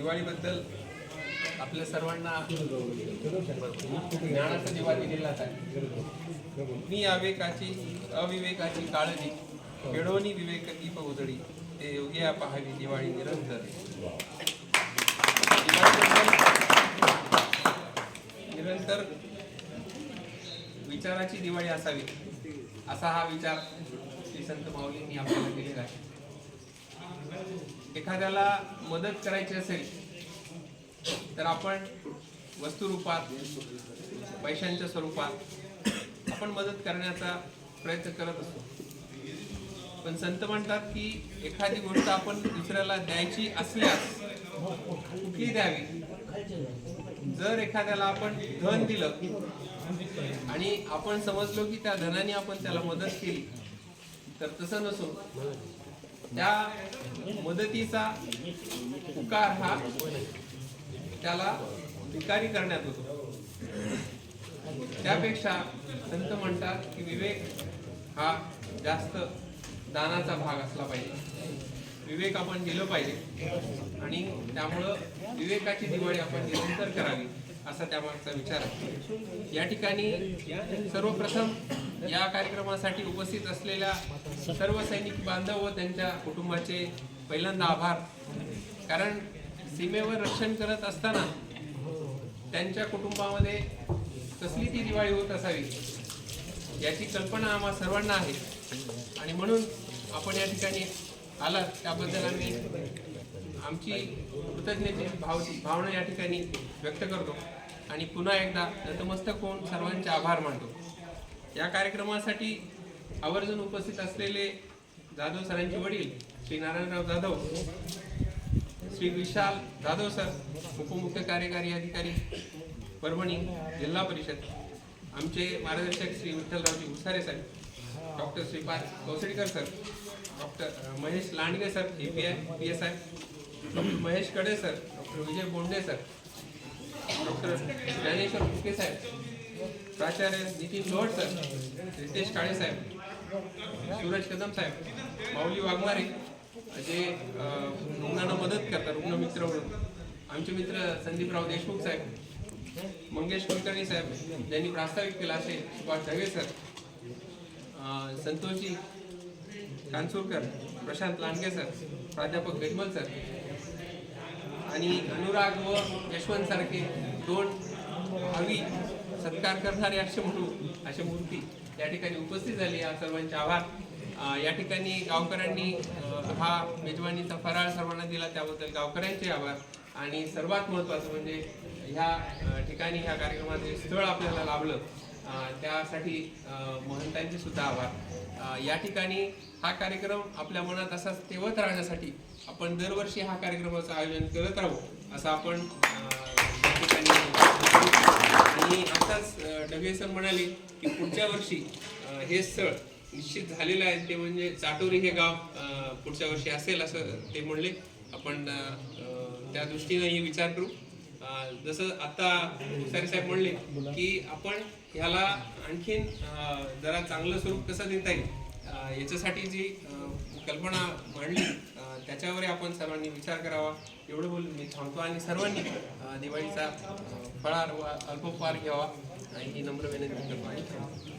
दिवाळीबद्दल आपल्या सर्वांना ज्ञानाचा दिवा दिलेलाच आहे. मी अविवेकाची अविवेकाची काळजी खेळवणी विवेक दीप उजळी ते योग्या पहावी दिवाळी निरंतर. निरंतर विचाराची दिवाळी असावी असा हा विचार श्री संत माऊलींनी आपल्याला दिलेला आहे. एखाद्याला मदत करायची असेल तर आपण वस्तुरूपात पैशांच्या स्वरूपात आपण मदत करण्याचा प्रयत्न करत असतो. पण संत म्हणतात की एखादी गोष्ट आपण दुसऱ्याला द्यायची असल्यास कुठली द्यावी? जर एखाद्याला आपण धन दिलं आणि आपण समजलो की त्या धनाने आपण त्याला मदत केली तर तसं नसून त्या मदतीचा पुकार हा त्याला भिकारी करण्यात होतो. त्यापेक्षा संत म्हणतात की विवेक हा जास्त दानाचा भाग असला पाहिजे. विवेक आपण दिलं पाहिजे आणि त्यामुळं विवेकाची दिवाळी आपण निरंतर करावी. असा त्यामागचा विचार आहे. या ठिकाणी सर्वप्रथम या कार्यक्रमासाठी उपस्थित असलेल्या सर्व सैनिक बांधव व त्यांच्या कुटुंबाचे पहिल्यांदा आभार. कारण सीमेवर रक्षण करत असताना त्यांच्या कुटुंबामध्ये कसली ती दिवाळी होत असावी याची कल्पना आम्हा सर्वांना आहे. आणि म्हणून आपण या ठिकाणी आलात त्याबद्दल आम्ही आमची कृतज्ञतेची भाव भावना या ठिकाणी व्यक्त करतो. आणि पुन्हा एकदा नतमस्तक होऊन सर्वांचे आभार मानतो. या कार्यक्रमासाठी आवर्जून उपस्थित असलेले जाधव सरांचे वडील श्री नारायणराव जाधव श्री विशाल जाधव सर उपमुख्य कार्यकारी अधिकारी परभणी जिल्हा परिषद आमचे मार्गदर्शक श्री विठ्ठलरावजी उसारे साहेब doctor Shripad Kausadikar sir doctor Mahesh Landge sir A P I P S I doctor महेशकडे sir. Doctor Vijay Bonde sir. Doctor Dnyaneshwar Phuke साहेब. प्राचार्य नितीन लोहट सर. रितेश काळे साहेब. सूरज कदम साहेब. माऊली वाघमारे. जे रुग्णांना मदत करतात रुग्णमित्र म्हणून. आमचे मित्र संदीपराव देशमुख साहेब. मंगेश कुलकर्णी साहेब. ज्यांनी प्रास्ताविक केला असे सुभाष ढगे सर. संतोषी संतोषजी कानसूरकर प्रशांत लांडगे सर. प्राध्यापक गजमल सर. आणि अनुराग व यशवंत सारखे दोन भावी सत्कार करणारे असे म्हणू अशा मूर्ती या ठिकाणी उपस्थित झाली. या सर्वांचे आभार. या ठिकाणी गावकऱ्यांनी हा मेजवानीचा फराळ सर्वांना दिला त्याबद्दल गावकऱ्यांचे आभार. आणि सर्वात महत्त्वाचं म्हणजे ह्या ठिकाणी ह्या कार्यक्रमाचे स्थळ आपल्याला लाभलं त्यासाठी महंतांचे सुद्धा आभार. या ठिकाणी हा कार्यक्रम आपल्या मनात असाच तेवत राहण्यासाठी आपण दरवर्षी हा कार्यक्रमाचं आयोजन करत राहू असं आपण या ठिकाणी आणि आताच डबे सर म्हणाले की पुढच्या वर्षी हे स्थळ निश्चित झालेलं आहे. ते म्हणजे चाटोरी हे गाव पुढच्या वर्षी असेल असं ते म्हणले. आपण त्या दृष्टीनेही विचार करू. जसं आता सारे साहेब म्हणले की आपण ह्याला आणखीन जरा चांगलं स्वरूप कसं देता येईल? याच्यासाठी जी कल्पना मांडली त्याच्यावर आपण सर्वांनी विचार करावा. एवढं बोलून मी थांबतो आणि सर्वांनी दिवाळीचा फळार व अल्पोपहार घ्यावा. आणि ही नम्र विनंती करतो. आणि थांबतो